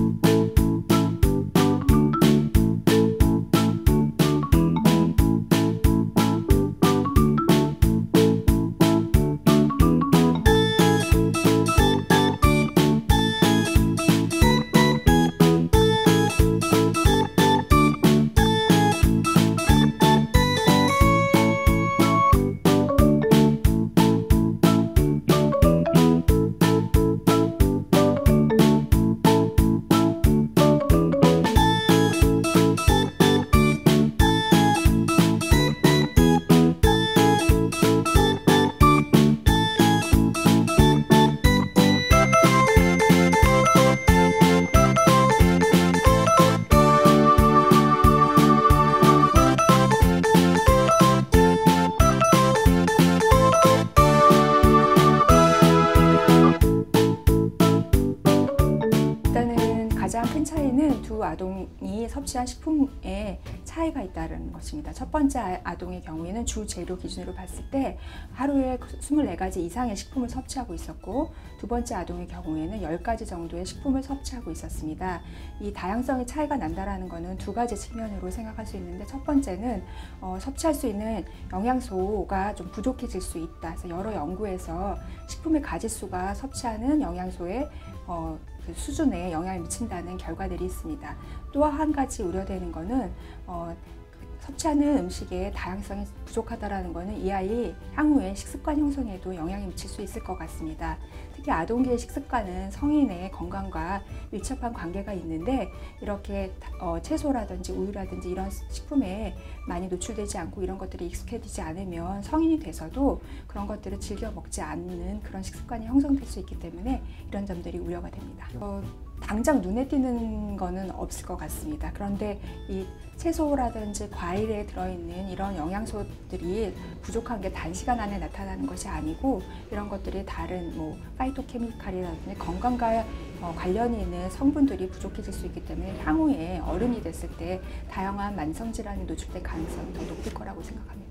가 큰 차이는 두 아동이 섭취한 식품에 차이가 있다는 것입니다. 첫 번째 아동의 경우에는 주 재료 기준으로 봤을 때 하루에 24가지 이상의 식품을 섭취하고 있었고 두 번째 아동의 경우에는 10가지 정도의 식품을 섭취하고 있었습니다. 이 다양성의 차이가 난다라는 것은 두 가지 측면으로 생각할 수 있는데 첫 번째는 어, 섭취할 수 있는 영양소가 좀 부족해질 수 있다. 그래서 여러 연구에서 식품의 가지수가 섭취하는 영양소의 어, 그 수준에 영향을 미친다는 결과들이 있습니다. 또 한 가지 우려되는 것은 어, 섭취하는 음식의 다양성이 부족하다는 것은 이 아이 향후에 식습관 형성에도 영향이 미칠 수 있을 것 같습니다. 특히 아동기의 식습관은 성인의 건강과 밀접한 관계가 있는데 이렇게 어, 채소라든지 우유라든지 이런 식품에 많이 노출되지 않고 이런 것들이 익숙해지지 않으면 성인이 돼서도 그런 것들을 즐겨 먹지 않는 그런 식습관이 형성될 수 있기 때문에 이런 점들이 우려가 됩니다. 어, 당장 눈에 띄는 거는 없을 것 같습니다. 그런데 이 채소라든지 과일에 들어있는 이런 영양소들이 부족한 게 단시간 안에 나타나는 것이 아니고 이런 것들이 다른 뭐 파이토케미칼이라든지 건강과 어, 관련이 있는 성분들이 부족해질 수 있기 때문에 향후에 어른이 됐을 때 다양한 만성질환이 노출될 가능성이 더 높을 거라고 생각합니다.